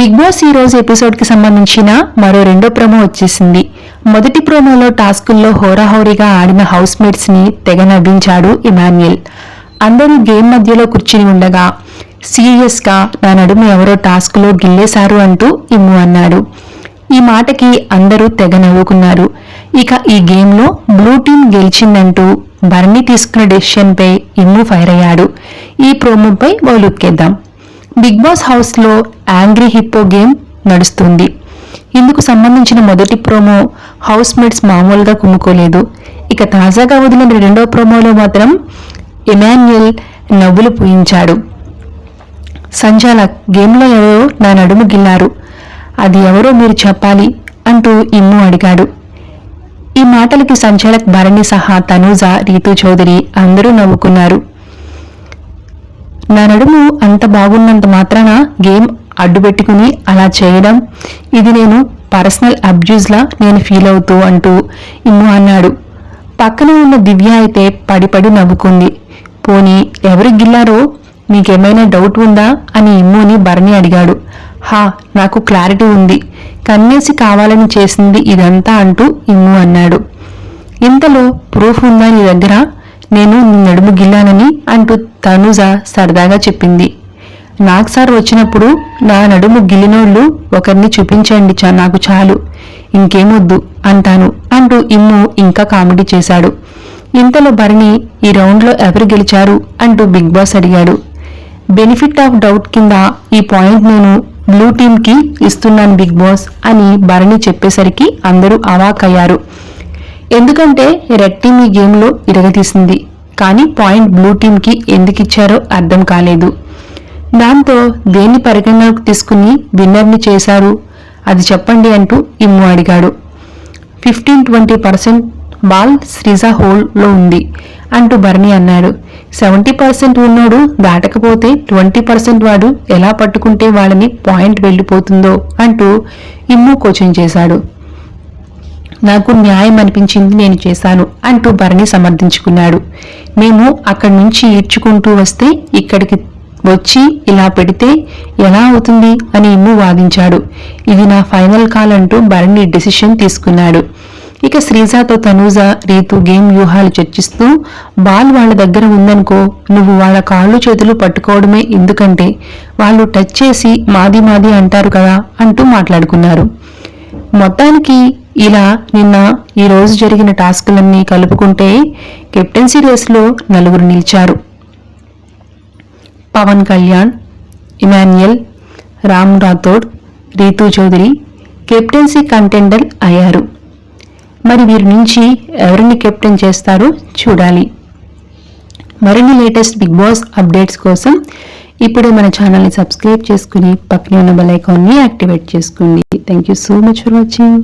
Big boss ఈ రోజు ఎపిసోడ్కి సంబంధించిన మరో రెండో ప్రోమో వచ్చేసింది. మొదటి ప్రోమోలో టాస్కుల్లో హోరాహోరీగా ఆడిన హౌస్ మేట్స్ని తెగ నవ్వించాడు ఇమాన్యుయల్. అందరూ గేమ్ మధ్యలో కూర్చుని ఉండగా సీరియస్గా నా నడుము ఎవరో టాస్క్లో గిల్లేశారు అంటూ ఇమ్ము అన్నాడు. ఈ మాటకి అందరూ తెగ నవ్వుకున్నారు. ఇక ఈ గేమ్లో బ్లూ టీం గెలిచిందంటూ భరణి తీసుకున్న డెసిషన్పై ఇమ్ము ఫైర్ అయ్యాడు. ఈ ప్రోమోపై ఓ లుక్కేద్దాం. బిగ్ బాస్ హౌస్లో యాంగ్రీ హిప్పో గేమ్ నడుస్తుంది. ఇందుకు సంబంధించిన మొదటి ప్రోమో హౌస్ మేట్స్ మామూలుగా కుమ్ముకోలేదు. ఇక తాజాగా వదిలిన రెండో ప్రోమోలో మాత్రం ఎమాన్యుయల్ నవ్వులు పూయించాడు. సంచాలక్ గేమ్లో ఎవరో నా నడుము గిల్లారు. అది ఎవరో మీరు చెప్పాలి అంటూ ఇమ్ము అడిగాడు. ఈ మాటలకి సంచాలక్ భరణి సహా తనూజ రీతు చౌదరి అందరూ నవ్వుకున్నారు. నా నడుము అంత బాగున్నంత మాత్రాన గేమ్ అడ్డుపెట్టుకుని అలా చేయడం. ఇది నేను పర్సనల్ అబ్యూజ్లా నేను ఫీల్ అవుతూ అంటూ ఇమ్ము అన్నాడు. పక్కన ఉన్న దివ్య అయితే పడిపడి నవ్వుకుంది. పోనీ ఎవరు గిల్లారో మీకేమైనా డౌట్ ఉందా అని ఇమ్ముని భరణి అడిగాడు. హా నాకు క్లారిటీ ఉంది. కన్నేసి కావాలని చేసింది ఇదంతా అంటూ ఇమ్ము అన్నాడు. ఇంతలో ప్రూఫ్ ఉందా నీ దగ్గర? నేను నడుము గిల్లానని అంటూ తనుజ సరదాగా చెప్పింది. నాకు సార్ వచ్చినప్పుడు నా నడుము గిల్లినోళ్ళు ఒకరిని చూపించండి చా నాకు చాలు. ఇంకేమొద్దు అంటాను అంటూ ఇమ్ము ఇంకా కామెడీ చేశాడు. ఇంతలో భరణి ఈ రౌండ్లో ఎవరు గెలిచారు అంటూ బిగ్ బాస్ అడిగాడు. బెనిఫిట్ ఆఫ్ డౌట్ కింద ఈ పాయింట్ నేను బ్లూ టీమ్కి ఇస్తున్నాను బిగ్ బాస్ అని భరణి చెప్పేసరికి అందరూ అవాకయ్యారు ఎందుకంటే రెడ్ టీమ్ ఈ గేమ్లో ఇరగదీసింది. కానీ పాయింట్ బ్లూ టీంకి ఎందుకు ఇచ్చారో అర్థం కాలేదు. దాంతో దేన్ని పరిగణలోకి తీసుకుని విన్నర్ని చేశారు? అది చెప్పండి అంటూ ఇమ్ము అడిగాడు. Fifteen twenty percent ball Sreeja హోల్లో ఉంది అంటూ భరణి అన్నాడు. సెవెంటీ పర్సెంట్ ఉన్నోడు దాటకపోతే ట్వంటీ పర్సెంట్ వాడు ఎలా పట్టుకుంటే వాళ్ళని పాయింట్ వెళ్ళిపోతుందో అంటూ ఇమ్ము కోచింగ్ చేశాడు. నాకు న్యాయం అనిపించింది నేను చేశాను అంటూ భరణి సమర్థించుకున్నాడు. మేము అక్కడి నుంచి ఈడ్చుకుంటూ వస్తే ఇక్కడికి వచ్చి ఇలా పెడితే ఎలా అవుతుంది అని ఇమ్ము వాదించాడు. ఇది నా ఫైనల్ కాల్ అంటూ భరణి డెసిషన్ తీసుకున్నాడు. ఇక శ్రీజాతో తనూజ రీతు గేమ్ వ్యూహాలు చర్చిస్తూ బాల్ వాళ్ళ దగ్గర ఉందనుకో నువ్వు వాళ్ళ కాళ్ళు చేతులు పట్టుకోవడమే ఎందుకంటే వాళ్ళు టచ్ చేసి మాది మాది అంటారు కదా అంటూ మాట్లాడుకున్నారు. మొత్తానికి ఇలా నిన్న ఈ రోజు జరిగిన టాస్కులన్నీ కలుపుకుంటే కెప్టెన్సీ రేస్లో నలుగురు నిలిచారు. Pavan Kalyan Emmanuel Ram Rathod Ritu Chaudhary captaincy contender అయ్యారు. మరి వీరి నుంచి ఎవరిని కెప్టెన్ చేస్తారో చూడాలి. మరిన్ని లేటెస్ట్ బిగ్ బాస్ అప్డేట్స్ కోసం ఇప్పుడే మన ఛానల్ని సబ్స్క్రైబ్ చేసుకుని పక్కనే ఉన్న బెల్ ఐకాన్ని యాక్టివేట్ చేసుకోండి. Thank you so much for watching